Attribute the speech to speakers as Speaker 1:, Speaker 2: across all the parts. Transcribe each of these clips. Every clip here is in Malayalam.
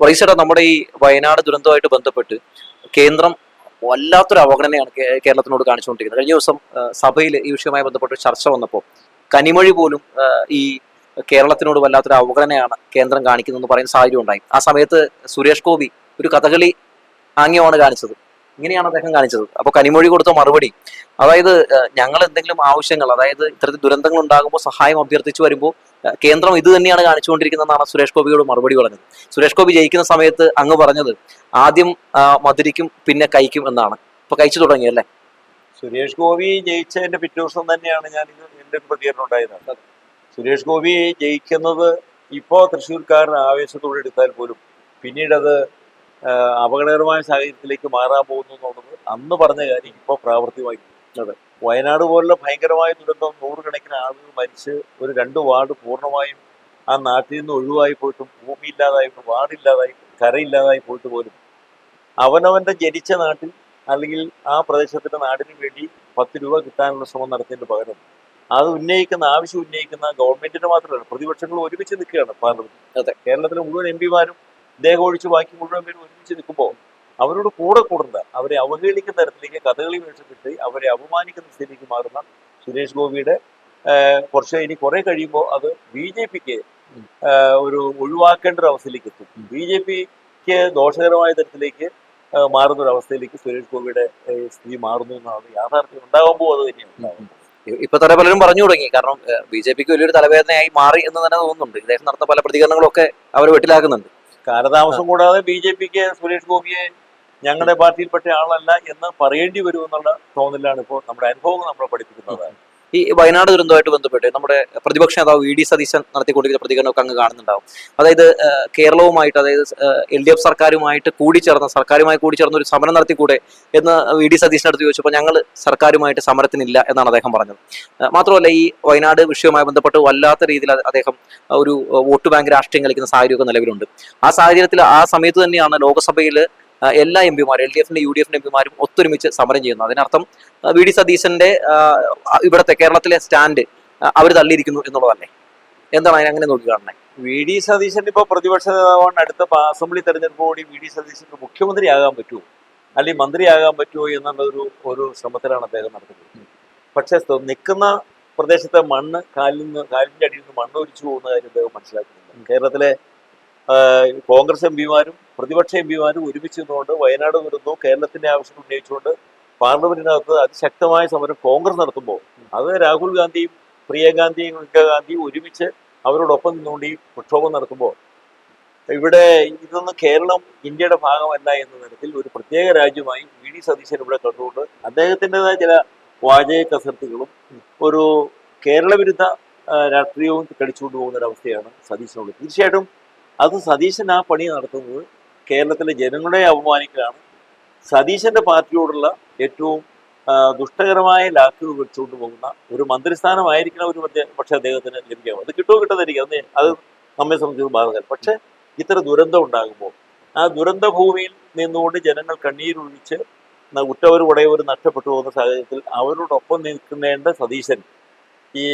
Speaker 1: റൈസേട്ടാ നമ്മുടെ ഈ വയനാട് ദുരന്തവുമായിട്ട് ബന്ധപ്പെട്ട് കേന്ദ്രം വല്ലാത്തൊരു അവഗണനയാണ് കേരളത്തിനോട് കാണിച്ചുകൊണ്ടിരിക്കുന്നത്. കഴിഞ്ഞ ദിവസം സഭയിൽ ഈ വിഷയവുമായി ബന്ധപ്പെട്ട് ചർച്ച വന്നപ്പോൾ കനിമൊഴി പോലും ഈ കേരളത്തിനോട് വല്ലാത്തൊരു അവഗണനയാണ് കേന്ദ്രം കാണിക്കുന്നതെന്ന് പറയുന്ന സാഹചര്യം ഉണ്ടായി. ആ സമയത്ത് സുരേഷ് ഗോപി ഒരു കഥകളി ആംഗ്യമാണ് കാണിച്ചത്. ഇങ്ങനെയാണ് അദ്ദേഹം കാണിച്ചത്. അപ്പോൾ കനിമൊഴി കൊടുത്ത മറുപടി അതായത് ഞങ്ങൾ എന്തെങ്കിലും ആവശ്യങ്ങൾ അതായത് ഇത്തരത്തിൽ ദുരന്തങ്ങൾ ഉണ്ടാകുമ്പോൾ സഹായം അഭ്യർത്ഥിച്ചു വരുമ്പോൾ കേന്ദ്രം ഇത് തന്നെയാണ് കാണിച്ചുകൊണ്ടിരിക്കുന്നതെന്നാണ് സുരേഷ് ഗോപിയോട് മറുപടി പറഞ്ഞത്. സുരേഷ് ഗോപി ജയിക്കുന്ന സമയത്ത് അങ്ങ് പറഞ്ഞത് ആദ്യം മധുരിക്കും പിന്നെ കഴിക്കും എന്നാണ്. ഇപ്പൊ കഴിച്ചു തുടങ്ങിയല്ലേ
Speaker 2: സുരേഷ് ഗോപി ജയിച്ചതിന്റെ പിറ്റേ ദിവസം തന്നെയാണ് ഞാൻ എന്റെ പ്രതികരണം ഉണ്ടായത്. സുരേഷ് ഗോപി ജയിക്കുന്നത് ഇപ്പോ തൃശ്ശൂർക്കാരൻ ആവേശത്തോടെ എടുത്താൽ പോലും പിന്നീട് അത് അപകടകരമായ സാഹചര്യത്തിലേക്ക് മാറാൻ പോകുന്നു എന്നുള്ളത് അന്ന് പറഞ്ഞ കാര്യം ഇപ്പോൾ പ്രാവർത്തികമായി. അതെ. വയനാട് പോലുള്ള ഭയങ്കരമായ ദുരന്തം നൂറുകണക്കിന് ആളുകൾ മരിച്ച് ഒരു രണ്ട് വാർഡ് പൂർണമായും ആ നാട്ടിൽ നിന്ന് ഒഴിവായി പോയിട്ടും ഭൂമിയില്ലാതായിട്ടും വാർഡില്ലാതായി കരയില്ലാതായി പോയിട്ട് പോലും അവനവന്റെ ജനിച്ച നാട്ടിൽ അല്ലെങ്കിൽ ആ പ്രദേശത്തിന്റെ നാടിന് വേണ്ടി പത്ത് രൂപ കിട്ടാനുള്ള ശ്രമം നടത്തിയതിന് പകരം അത് ഉന്നയിക്കുന്ന ആവശ്യം ഉന്നയിക്കുന്ന ഗവൺമെന്റിന് മാത്രമല്ല പ്രതിപക്ഷങ്ങൾ ഒരുമിച്ച് നിൽക്കുകയാണ് പാർലമെന്റ്
Speaker 1: അതെ.
Speaker 2: കേരളത്തിലെ മുഴുവൻ എം പിമാരും ഇദ്ദേഹം ഒഴിച്ച് ബാക്കി മുഴുവൻ പേരും ഒരുമിച്ച് നിൽക്കുമ്പോൾ അവരോട് കൂടെ കൂടുന്ന അവരെ അവഹേളിക്കുന്ന തരത്തിലേക്ക് കഥകളി വേഷമിട്ട് അവരെ അപമാനിക്കുന്ന സ്ഥിതിക്ക് മാറുന്ന സുരേഷ് ഗോപിയുടെ കുറച്ച് ഇനി കുറെ കഴിയുമ്പോൾ അത് ബി ജെ പിക്ക് ഒരു ഒഴിവാക്കേണ്ട ഒരു അവസ്ഥയിലേക്ക് എത്തും. ബി ജെ പിക്ക് ദോഷകരമായ തരത്തിലേക്ക് മാറുന്ന ഒരു അവസ്ഥയിലേക്ക് സുരേഷ് ഗോപിയുടെ സ്ഥിതി മാറുന്നു എന്നാണ് യാഥാർത്ഥ്യം ഉണ്ടാകുമ്പോൾ അത് തന്നെയാണ്.
Speaker 1: ഇപ്പൊ തന്നെ പലരും പറഞ്ഞു തുടങ്ങി. കാരണം ബി ജെ പിക്ക് വലിയൊരു തലവേദനയായി മാറി എന്ന് തന്നെ തോന്നുന്നുണ്ട്. ഇദ്ദേഹം നടത്തുന്ന പല പ്രതികരണങ്ങളൊക്കെ അവർ വെട്ടിലാക്കുന്നുണ്ട്.
Speaker 2: കാലതാമസം കൂടാതെ ബി ജെ പിക്ക് സുരേഷ് ഗോപിയെ ഞങ്ങളുടെ പാർട്ടിയിൽപ്പെട്ട ആളല്ല എന്ന് പറയേണ്ടി വരും എന്നുള്ള തോന്നലാണ് ഇപ്പോൾ നമ്മുടെ അനുഭവം നമ്മളെ പഠിപ്പിക്കുന്നത്.
Speaker 1: ഈ വയനാട് ദുരന്തവുമായിട്ട് ബന്ധപ്പെട്ട് നമ്മുടെ പ്രതിപക്ഷ നേതാവ് വി ഡി സതീശൻ നടത്തിക്കൊണ്ടിരിക്കുന്ന പ്രതികരണമൊക്കെ അങ്ങ് കാണുന്നുണ്ടാവും. അതായത് കേരളവുമായിട്ട് അതായത് എൽ ഡി എഫ് സർക്കാരുമായിട്ട് കൂടിച്ചേർന്ന സർക്കാരുമായി കൂടിച്ചേർന്ന ഒരു സമരം നടത്തിക്കൂടെ എന്ന് വി ഡി സതീശനടുത്ത് ചോദിച്ചപ്പോൾ ഞങ്ങൾ സർക്കാരുമായിട്ട് സമരത്തിനില്ല എന്നാണ് അദ്ദേഹം പറഞ്ഞത്. മാത്രമല്ല ഈ വയനാട് വിഷയവുമായി ബന്ധപ്പെട്ട് വല്ലാത്ത രീതിയിൽ അദ്ദേഹം ഒരു വോട്ട് ബാങ്ക് രാഷ്ട്രീയം കളിക്കുന്ന സാഹചര്യമൊക്കെ നിലവിലുണ്ട്. ആ സാഹചര്യത്തിൽ ആ സമയത്ത് തന്നെയാണ് ലോക്സഭയിൽ എല്ലാ എം പിമാരും എൽ ഡി എഫിന്റെ യു ഡി എഫിന്റെ എം പിമാരും ഒത്തൊരുമിച്ച് സമരം ചെയ്യുന്നു. അതിനർത്ഥം വി ഡി സതീശന്റെ ഇവിടുത്തെ കേരളത്തിലെ സ്റ്റാൻഡ് അവർ തള്ളിയിരിക്കുന്നു എന്നുള്ളതല്ലേ? എന്താണ് അതിനെ അങ്ങനെ നോക്കി കാണുന്നത്
Speaker 2: വി ഡി സതീശൻ ഇപ്പോൾ പ്രതിപക്ഷ നേതാവാണ് അടുത്ത അസംബ്ലി തെരഞ്ഞെടുപ്പോടി വി ഡി സതീശന് മുഖ്യമന്ത്രിയാകാൻ പറ്റുമോ? അല്ലെങ്കിൽ മന്ത്രിയാകാൻ പറ്റുമോ എന്നുള്ളൊരു ഒരു ഒരു ശ്രമത്തിലാണ് അദ്ദേഹം നടത്തുന്നത് പക്ഷേ നിൽക്കുന്ന പ്രദേശത്തെ മണ്ണ് കാലിൽ നിന്ന് കാലിന്റെ അടിയിൽ നിന്ന് മണ്ണ് ഒലിച്ചു പോകുന്ന കാര്യം അദ്ദേഹം മനസ്സിലാക്കുന്നുണ്ട് കേരളത്തിലെ കോൺഗ്രസ് എം പിമാരും പ്രതിപക്ഷ എം പിമാരും ഒരുമിച്ച് നിന്നുകൊണ്ട് വയനാട് ദുരന്തവും കേരളത്തിന്റെ ആവശ്യം ഉന്നയിച്ചുകൊണ്ട് പാർലമെന്റിനകത്ത് അതിശക്തമായ സമരം കോൺഗ്രസ് നടത്തുമ്പോൾ അത് രാഹുൽ ഗാന്ധിയും പ്രിയഗാന്ധിയും ഗാന്ധിയും ഒരുമിച്ച് അവരോടൊപ്പം നിന്നുകൊണ്ട് ഈ പ്രക്ഷോഭം നടത്തുമ്പോൾ ഇവിടെ ഇതൊന്നും കേരളം ഇന്ത്യയുടെ ഭാഗമല്ല എന്ന തരത്തിൽ ഒരു പ്രത്യേക രാജ്യമായി വി ഡി സതീശൻ ഇവിടെ കണ്ടുകൊണ്ട് അദ്ദേഹത്തിന്റെതായ ചില വാചക കസർത്തുകളും ഒരു കേരള വിരുദ്ധ രാഷ്ട്രീയവും കടിച്ചുകൊണ്ട് പോകുന്ന ഒരു അവസ്ഥയാണ് സതീശനുള്ളത് തീർച്ചയായിട്ടും അത് സതീശൻ ആ പണി നടത്തുന്നത് കേരളത്തിലെ ജനങ്ങളെ അപമാനിക്കലാണ് സതീശന്റെ പാർട്ടിയോടുള്ള ഏറ്റവും ദുഷ്ടകരമായ ലാക്കുകൾ വെച്ചുകൊണ്ട് പോകുന്ന ഒരു മന്ത്രിസ്ഥാനമായിരിക്കണം ഒരു പക്ഷെ അദ്ദേഹത്തിന് ലഭിക്കാവും അത് കിട്ടുമോ കിട്ടാതിരിക്കും. അത് അത് നമ്മെ സംബന്ധിച്ച് ബാധകൻ പക്ഷെ ഇത്ര ദുരന്തം ഉണ്ടാകുമ്പോൾ ആ ദുരന്ത ഭൂമിയിൽ നിന്നുകൊണ്ട് ജനങ്ങൾ കണ്ണീരൊഴിച്ച് ഉറ്റവർ ഉടയവരും നഷ്ടപ്പെട്ടു പോകുന്ന സാഹചര്യത്തിൽ അവരോടൊപ്പം നിൽക്കുന്നേണ്ട സതീശൻ ഈ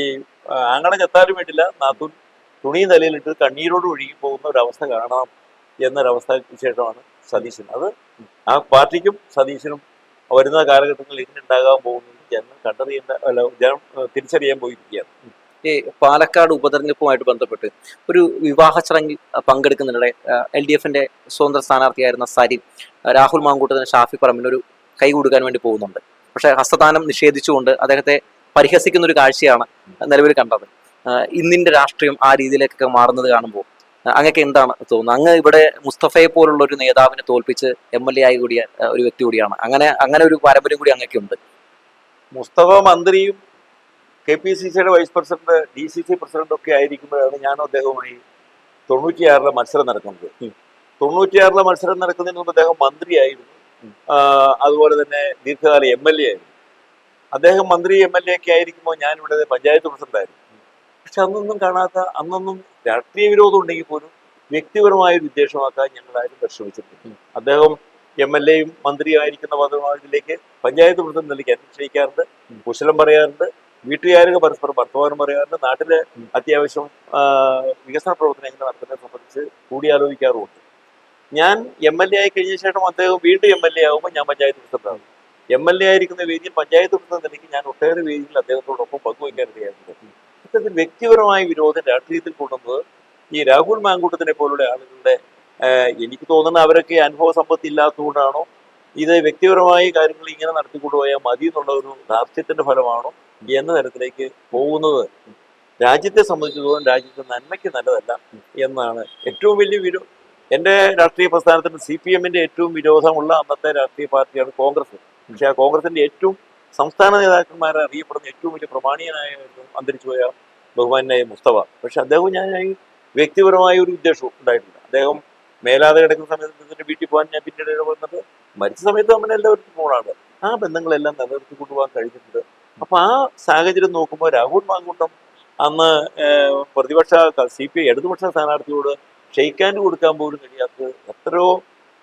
Speaker 2: ആങ്ങളെ ചത്താലും വേണ്ടില്ല നാത്തൂൻ തുണിയും നിലയിലിട്ട് കണ്ണീരോട് ഒഴുകി പോകുന്ന ഒരവസ്ഥ കാണാം എന്നൊരവസ്ഥ വിശേഷമാണ് സതീശൻ. അത് ആ പാർട്ടിക്കും സതീശനും വരുന്ന കാലഘട്ടങ്ങളിൽ എങ്ങനെയുണ്ടാകാൻ പോകുന്നത് ജനം കണ്ടറിയേണ്ട അല്ല ജനം തിരിച്ചറിയാൻ പോയിരിക്കുകയാണ്.
Speaker 1: ഈ പാലക്കാട് ഉപതെരഞ്ഞെടുപ്പുമായിട്ട് ബന്ധപ്പെട്ട് ഒരു വിവാഹ ചടങ്ങിൽ പങ്കെടുക്കുന്നതിനിടെ എൽ ഡി എഫിന്റെ സ്വതന്ത്ര സ്ഥാനാർത്ഥിയായിരുന്ന സരിൻ രാഹുൽ മാങ്കൂട്ടത്തിന് ഷാഫി പറമ്പിന് ഒരു കൈ കൊടുക്കാൻ വേണ്ടി പോകുന്നുണ്ട്. പക്ഷെ ഹസ്തദാനം നിഷേധിച്ചുകൊണ്ട് അദ്ദേഹത്തെ പരിഹസിക്കുന്ന ഒരു കാഴ്ചയാണ് നിലവിൽ കണ്ടത്. ഇന്നിന്റെ രാഷ്ട്രീയം ആ രീതിയിലേക്കൊക്കെ മാറുന്നത് കാണുമ്പോൾ അങ്ങക്ക് എന്താണ് തോന്നുന്നത്? അങ്ങ് ഇവിടെ മുസ്തഫയെ പോലുള്ള ഒരു നേതാവിനെ തോൽപ്പിച്ച് എം എൽ എ ആയി കൂടിയ ഒരു വ്യക്തി കൂടിയാണ്. അങ്ങനെ അങ്ങനെ ഒരു പാരമ്പര്യം കൂടി അങ്ങക്കുണ്ട്.
Speaker 2: മുസ്തഫ മന്ത്രിയും കെ പി സി സിയുടെ vice president D C C president ഒക്കെ ആയിരിക്കുമ്പോഴാണ് ഞാനും അദ്ദേഹവുമായി തൊണ്ണൂറ്റിയാറിലെ മത്സരം നടക്കുന്നത്. തൊണ്ണൂറ്റിയാറിലെ മത്സരം നടക്കുന്നതിന് മുമ്പ് അദ്ദേഹം മന്ത്രിയായിരുന്നു. അതുപോലെ തന്നെ ദീർഘകാല എം എൽ എ ആയിരുന്നു. അദ്ദേഹം മന്ത്രി എം എൽ എ ഒക്കെ ആയിരിക്കുമ്പോൾ ഞാൻ ഇവിടെ പഞ്ചായത്ത് പ്രസിഡന്റായിരുന്നു. പക്ഷെ അന്നൊന്നും കാണാത്ത അന്നൊന്നും രാഷ്ട്രീയ വിരോധം ഉണ്ടെങ്കിൽ പോലും വ്യക്തിപരമായ ഒരു ഉദ്ദേശമാക്കാൻ ഞങ്ങൾ ആരും പരിശ്രമിച്ചിട്ടില്ല. അദ്ദേഹം എം എൽ എയും മന്ത്രിയായിരിക്കുന്ന പദവിയിലേക്ക് പഞ്ചായത്ത് പ്രസിഡന്റ് നിലയ്ക്ക് അന്വേഷിക്കാറുണ്ട് കുശലം പറയാറുണ്ട് വീട്ടുകാരൊക്കെ പരസ്പരം വർത്തമാനം പറയാറുണ്ട് നാട്ടിലെ അത്യാവശ്യം വികസന പ്രവർത്തനങ്ങൾ നടത്തുന്നതിനെ സംബന്ധിച്ച് കൂടിയാലോചിക്കാറുമുണ്ട്. ഞാൻ എം എൽ എ ആയി കഴിഞ്ഞ ശേഷം അദ്ദേഹം വീണ്ടും എം എൽ എ ആകുമ്പോൾ ഞാൻ പഞ്ചായത്ത് പ്രസിഡന്റാകും എം എൽ എ ആയിരിക്കുന്ന വേദിയിൽ പഞ്ചായത്ത് പ്രസിഡന്റ് നിലയ്ക്ക് ഞാൻ ഒട്ടേറെ വേദിയിൽ അദ്ദേഹത്തോടൊപ്പം പങ്കുവയ്ക്കാൻ ഇടയായിട്ടുണ്ട്. ഇത്തരത്തിൽ വ്യക്തിപരമായ വിരോധം രാഷ്ട്രീയത്തിൽ കൊണ്ടുവന്നത് ഈ രാഹുൽ മാങ്കൂട്ടത്തിനെ പോലുള്ള ആളുകളുടെ എനിക്ക് തോന്നുന്ന അവരൊക്കെ അനുഭവ സമ്പത്തി ഇല്ലാത്തതുകൊണ്ടാണോ? ഇത് വ്യക്തിപരമായ കാര്യങ്ങൾ ഇങ്ങനെ നടത്തിക്കൊണ്ടുപോയാൽ മതി എന്നുള്ള ഒരു ധാർഷ്ട്യത്തിന്റെ ഫലമാണോ എന്ന തരത്തിലേക്ക് പോകുന്നത്? രാജ്യത്തെ സംബന്ധിച്ചിടത്തോളം രാജ്യത്തെ നന്മയ്ക്ക് നല്ലതല്ല എന്നാണ് ഏറ്റവും വലിയ വിരോ എന്റെ രാഷ്ട്രീയ പ്രസ്ഥാനത്തിന് സി പി എമ്മിന്റെ ഏറ്റവും വിരോധമുള്ള അന്നത്തെ രാഷ്ട്രീയ പാർട്ടിയാണ് കോൺഗ്രസ്. പക്ഷേ ആ കോൺഗ്രസിന്റെ ഏറ്റവും സംസ്ഥാന നേതാക്കന്മാരെ അറിയപ്പെടുന്ന ഏറ്റവും വലിയ പ്രമാണീയനായ അന്തരിച്ചുപോയ ബഹുമാനായ മുസ്തഫ. പക്ഷെ അദ്ദേഹം ഞാൻ വ്യക്തിപരമായ ഒരു ഉദ്ദേശവും ഉണ്ടായിട്ടില്ല. അദ്ദേഹം മേലാതെ കിടക്കുന്ന സമയത്ത് അദ്ദേഹത്തിന്റെ വീട്ടിൽ പോകാൻ ഞാൻ പിന്നീട് ഇടപെടുന്നത് മരിച്ച സമയത്ത് നമ്മൾ എല്ലാവർക്കും ഫോണാണ്. ആ ബന്ധങ്ങളെല്ലാം നിലനിർത്തി കൊണ്ടുപോകാൻ കഴിഞ്ഞിട്ടുണ്ട്. അപ്പൊ ആ സാഹചര്യം നോക്കുമ്പോൾ രാഹുൽ മാങ്കൂട്ടം അന്ന് പ്രതിപക്ഷ സി പി ഐ ഇടതുപക്ഷ സ്ഥാനാർത്ഥിയോട് ക്ഷയിക്കാൻ കൊടുക്കാൻ പോലും കഴിയാത്തത് എത്രയോ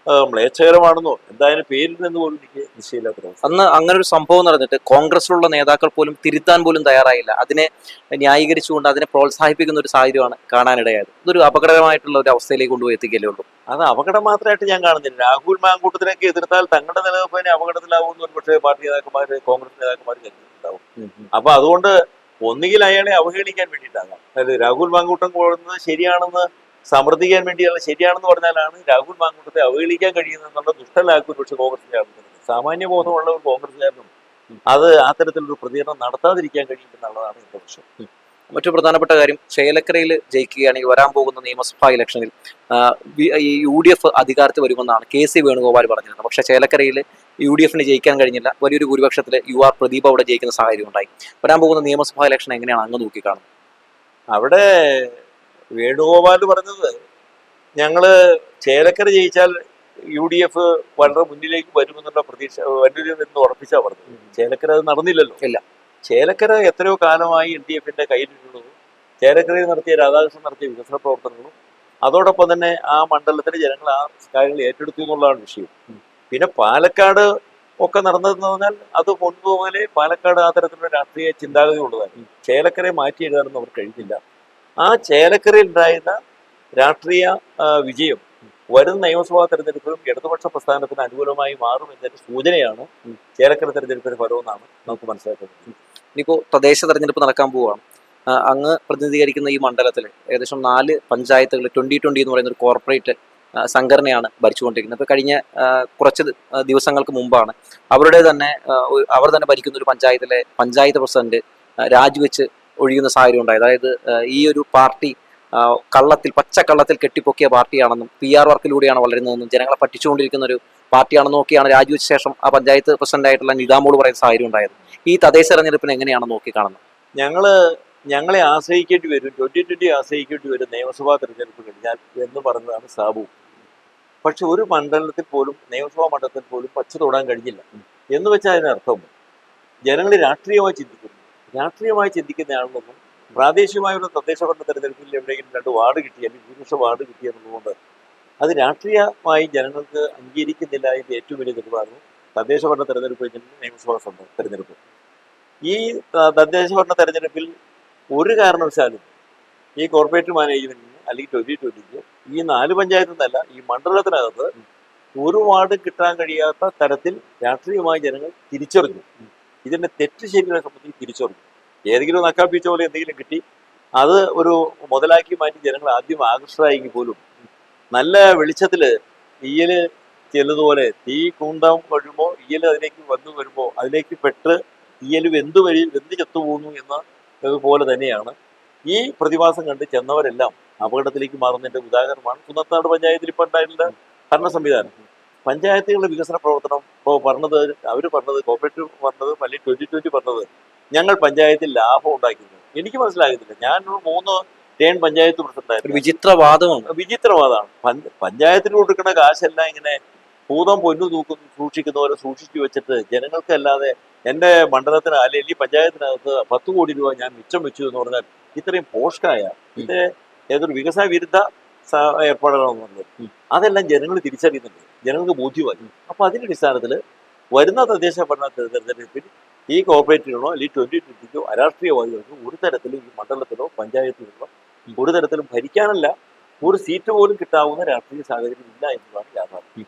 Speaker 2: മ്ലേച്ഛകരമാണെന്നോ? എന്തായാലും പേരിൽ നിന്ന് പോലും എനിക്ക് നിശ്ചയില്ലാത്ത
Speaker 1: അന്ന് അങ്ങനെ ഒരു സംഭവം നടന്നിട്ട് കോൺഗ്രസിലുള്ള നേതാക്കൾ പോലും തിരുത്താൻ പോലും തയ്യാറായില്ല. അതിനെ ന്യായീകരിച്ചുകൊണ്ട് അതിനെ പ്രോത്സാഹിപ്പിക്കുന്ന ഒരു സാഹചര്യമാണ് കാണാനിടയായത്. ഇതൊരു അപകടമായിട്ടുള്ള ഒരു അവസ്ഥയിലേക്ക് കൊണ്ടുപോയി എത്തിക്കല്ലേ ഉള്ളൂ.
Speaker 2: അത് അപകടം മാത്രമായിട്ട് ഞാൻ കാണുന്നില്ല. രാഹുൽ മാങ്കൂട്ടത്തിനൊക്കെ എതിർത്താൽ തങ്ങളുടെ നിലനിൽപ്പിനെ അപകടത്തിലാവുമെന്ന് ഒരു പക്ഷേ പാർട്ടി നേതാക്കന്മാർ കോൺഗ്രസ് നേതാക്കന്മാർ കരുതിയിട്ടുണ്ടാവും. അപ്പൊ അതുകൊണ്ട് ഒന്നുകിൽ അയാളെ അവഹേളിക്കാൻ വേണ്ടിയിട്ടാകാം. അതായത് രാഹുൽ മാങ്കൂട്ടം കൂടുന്നത് ശരിയാണെന്ന് സമർത്ഥിക്കാൻ വേണ്ടിയുള്ള ശരിയാണെന്ന് പറഞ്ഞാലാണ് രാഹുൽ മാങ്കൂട്ടത്തെ അവഹേളിക്കാൻ കഴിയുന്നത് എന്നുള്ള ദുഷ്ടലാക്കും പക്ഷെ കോൺഗ്രസിന്റെ ആളുകൾ സാമാന്യ ബോധമുള്ള ഒരു കോൺഗ്രസ്സുകാരനും അത് അത്തരത്തിലൊരു തരത്തിലൊരു പ്രതികരണം നടത്താതിരിക്കാൻ കഴിയും എന്നുള്ളതാണ് എന്റെ പക്ഷം
Speaker 1: മറ്റു പ്രധാനപ്പെട്ട കാര്യം ചേലക്കരയിൽ ജയിക്കുകയാണെങ്കിൽ വരാൻ പോകുന്ന നിയമസഭാ ഇലക്ഷനിൽ. ഈ യു ഡി എഫ് അധികാരത്തിൽ വരുമെന്നാണ് കെ സി വേണുഗോപാൽ പറഞ്ഞിരുന്നത്. പക്ഷേ ചേലക്കരയിൽ യു ഡി എഫിന് ജയിക്കാൻ കഴിഞ്ഞില്ല. വലിയൊരു ഭൂരിപക്ഷത്തിൽ യു ആർ പ്രദീപ് അവിടെ ജയിക്കുന്ന സാഹചര്യം ഉണ്ടായി വരാൻ പോകുന്ന നിയമസഭാ ഇലക്ഷൻ എങ്ങനെയാണ് അങ്ങ് നോക്കിക്കാണുന്നത്?
Speaker 2: അവിടെ വേണുഗോപാൽ പറഞ്ഞത് ഞങ്ങൾ ചേലക്കര ജയിച്ചാൽ യു ഡി എഫ് വളരെ മുന്നിലേക്ക് വരുമെന്നുള്ള പ്രതീക്ഷ വരുമെന്ന് ഉറപ്പിച്ചാ പറഞ്ഞത്. ചേലക്കര അത് നടന്നില്ലല്ലോ.
Speaker 1: ഇല്ല.
Speaker 2: ചേലക്കര എത്രയോ കാലമായി എൽ ഡി എഫിന്റെ കയ്യിലിട്ടുള്ളതും. ചേലക്കരയിൽ നടത്തിയ രാധാകൃഷ്ണൻ നടത്തിയ വികസന പ്രവർത്തനങ്ങളും അതോടൊപ്പം തന്നെ ആ മണ്ഡലത്തിലെ ജനങ്ങൾ ആ കാര്യങ്ങൾ ഏറ്റെടുത്തു എന്നുള്ളതാണ് വിഷയം. പിന്നെ പാലക്കാട് ഒക്കെ നടന്നതെന്ന് പറഞ്ഞാൽ അത് മുൻപ് മുതലേ പാലക്കാട് ആ തരത്തിലുള്ള രാഷ്ട്രീയ ചിന്താഗതി ഉള്ളതാണ്. ചേലക്കരയെ മാറ്റി എഴുതാനൊന്നും അവർ കഴിഞ്ഞില്ല. ആ ചേലക്കരയിൽ ഉണ്ടായിരുന്ന രാഷ്ട്രീയ വിജയം വരുന്ന നിയമസഭാ തെരഞ്ഞെടുപ്പിലും ഇടതുപക്ഷ പ്രസ്ഥാനത്തിന് അനുകൂലമായി മാറും എന്നൊരു സൂചനയാണ് ചേലക്കര തെരഞ്ഞെടുപ്പിന്റെ ഫലമെന്നാണ് നമുക്ക് മനസ്സിലാക്കുന്നത്.
Speaker 1: ഇനിയിപ്പോൾ തദ്ദേശ തെരഞ്ഞെടുപ്പ് നടക്കാൻ പോവുകയാണ് അങ്ങ് പ്രതിനിധീകരിക്കുന്ന ഈ മണ്ഡലത്തിൽ ഏകദേശം നാല് പഞ്ചായത്തുകൾ ട്വന്റി ട്വന്റി എന്ന് പറയുന്ന ഒരു കോർപ്പറേറ്റ് സംഘടനയാണ് ഭരിച്ചുകൊണ്ടിരിക്കുന്നത്. ഇപ്പോൾ കഴിഞ്ഞ കുറച്ച് ദിവസങ്ങൾക്ക് മുമ്പാണ് അവരുടെ തന്നെ അവർ തന്നെ ഭരിക്കുന്ന ഒരു പഞ്ചായത്തിലെ പഞ്ചായത്ത് പ്രസിഡന്റ് രാജിവെച്ച് ഒഴിയുന്ന സാഹചര്യം ഉണ്ടായത്. അതായത് ഈ ഒരു പാർട്ടി കള്ളത്തിൽ പച്ചക്കള്ളത്തിൽ കെട്ടിപ്പൊക്കിയ പാർട്ടിയാണെന്നും പി ആർ വർക്കിലൂടെയാണ് വളരുന്നതെന്നും ജനങ്ങളെ പറ്റിച്ചുകൊണ്ടിരിക്കുന്ന ഒരു പാർട്ടിയാണെന്നും നോക്കിയാണ് രാജിവെച്ച ശേഷം ആ പഞ്ചായത്ത് പ്രസിഡന്റ് ആയിട്ടുള്ള നിതാമോട് പറയുന്ന സാഹചര്യം ഉണ്ടായത്. ഈ തദ്ദേശ തെരഞ്ഞെടുപ്പിനെ എങ്ങനെയാണ് നോക്കിക്കാണുന്നത്?
Speaker 2: ഞങ്ങൾ ഞങ്ങളെ ആശ്രയിക്കേണ്ടി വരും ട്വന്റി ട്വന്റി ആശ്രയിക്കേണ്ടി വരും നിയമസഭാ തെരഞ്ഞെടുപ്പ് കഴിഞ്ഞാൽ എന്ന് പറഞ്ഞതാണ് സാബു. പക്ഷെ ഒരു മണ്ഡലത്തിൽ പോലും നിയമസഭാ മണ്ഡലത്തിൽ പോലും പച്ച തൊടാൻ കഴിഞ്ഞില്ല. എന്ന് വെച്ചാൽ അതിനർത്ഥം ജനങ്ങൾ രാഷ്ട്രീയമായി ചിന്തിക്കുന്നു. രാഷ്ട്രീയമായി ചിന്തിക്കുന്ന ആളൊന്നും പ്രാദേശികമായ ഒരു തദ്ദേശ ഭരണ തെരഞ്ഞെടുപ്പിൽ എവിടെയെങ്കിലും രണ്ട് വാർഡ് കിട്ടി അല്ലെങ്കിൽ ഭൂരിപക്ഷ വാർഡ് കിട്ടിയെന്നുള്ളതുകൊണ്ട് അത് രാഷ്ട്രീയമായി ജനങ്ങൾക്ക് അംഗീകരിക്കുന്നില്ല എന്റെ ഏറ്റവും വലിയ തെളിവാണ് തദ്ദേശ ഭരണ തെരഞ്ഞെടുപ്പ് കഴിഞ്ഞിട്ട് നിയമസഭാ സഭ തെരഞ്ഞെടുപ്പ്. ഈ തദ്ദേശ ഭരണ തെരഞ്ഞെടുപ്പിൽ ഒരു കാരണവശാലും ഈ കോർപ്പറേറ്റ് മാനേജ്മെന്റിന് അല്ലെങ്കിൽ ട്വന്റി ട്വന്റിക്ക് ഈ നാല് പഞ്ചായത്തിൽ നിന്നല്ല ഈ മണ്ഡലത്തിനകത്ത് ഒരു വാർഡ് കിട്ടാൻ കഴിയാത്ത തരത്തിൽ രാഷ്ട്രീയമായി ജനങ്ങൾ തിരിച്ചറിഞ്ഞു. ഇതിന്റെ തെറ്റ് ശരികളെ സംബന്ധിച്ച് തിരിച്ചറിഞ്ഞു. ഏതെങ്കിലും നക്കാപ്പിച്ച പോലെ എന്തെങ്കിലും കിട്ടി അത് ഒരു മുതലാക്കി മാറ്റി ജനങ്ങൾ ആദ്യം ആകർഷകരായെങ്കിൽ പോലും നല്ല വെളിച്ചത്തിൽ ഈയൽ ചെല്ലുന്നതുപോലെ തീ കൂണ്ടാൻ കഴിയുമ്പോൾ ഈയൽ അതിലേക്ക് വന്നു വരുമ്പോൾ അതിലേക്ക് പെട്ട് ഈയൽ വെന്ത് വഴി വെന്ത് ചത്തുപോകുന്നു എന്ന പോലെ തന്നെയാണ് ഈ പ്രതിഭാസം കണ്ട് ചെന്നവരെല്ലാം അപകടത്തിലേക്ക് മാറുന്നതിന്റെ ഉദാഹരണമാണ് കുന്നത്താട് പഞ്ചായത്തിൽ ഇപ്പം ഉണ്ടായിട്ടുള്ള ഭരണ സംവിധാനം പഞ്ചായത്തുകളുടെ വികസന പ്രവർത്തനം ഇപ്പോൾ പറഞ്ഞത് അവർ പറഞ്ഞത് കോപ്പറേറ്റീവ് പറഞ്ഞത് അല്ലെങ്കിൽ ട്വന്റി ട്വന്റി പറഞ്ഞത്. ഞങ്ങൾ പഞ്ചായത്തിൽ ലാഭം ഉണ്ടാക്കുന്നു എനിക്ക് മനസ്സിലാകുന്നില്ല ഞാൻ മൂന്ന് ടേൺ പഞ്ചായത്ത് പ്രസിഡന്റായിരുന്നു.
Speaker 1: വിചിത്രവാദമാണ്.
Speaker 2: വിചിത്രവാദമാണ്. പഞ്ച- പഞ്ചായത്തിന് കൊടുക്കുന്ന കാശെല്ലാം ഇങ്ങനെ ഭൂതം പൊന്നു തൂക്കുന്നു സൂക്ഷിക്കുന്നവരെ സൂക്ഷിച്ചു വെച്ചിട്ട് ജനങ്ങൾക്കല്ലാതെ എന്റെ മണ്ഡലത്തിന് അല്ലെങ്കിൽ പഞ്ചായത്തിനകത്ത് പത്ത് കോടി രൂപ ഞാൻ മിച്ചം വെച്ചു എന്ന് പറഞ്ഞാൽ ഇത്രയും പോഷ്കായ. ഇത് ഏതൊരു വികസന വിരുദ്ധ ഏർപ്പാടുകളാണെന്ന് പറഞ്ഞത് അതെല്ലാം ജനങ്ങൾ തിരിച്ചറിയുന്നുണ്ട്. ജനങ്ങൾക്ക് ബോധ്യമായി. അപ്പൊ അതിന്റെ അടിസ്ഥാനത്തിൽ വരുന്ന തദ്ദേശ ഭരണ തെരഞ്ഞെടുപ്പിൽ ഈ കോർപ്പറേറ്റീവിനോ അല്ലെങ്കിൽ ട്വന്റി ട്വന്റിക്കോ അരാഷ്ട്രീയവാദികൾക്കോ ഒരു തരത്തിലും ഈ മണ്ഡലത്തിലോ പഞ്ചായത്തിലോ ഒരു തരത്തിലും ഭരിക്കാനല്ല ഒരു സീറ്റ് പോലും കിട്ടാവുന്ന രാഷ്ട്രീയ സാഹചര്യം ഇല്ല എന്നതാണ് യാഥാർത്ഥ്യം.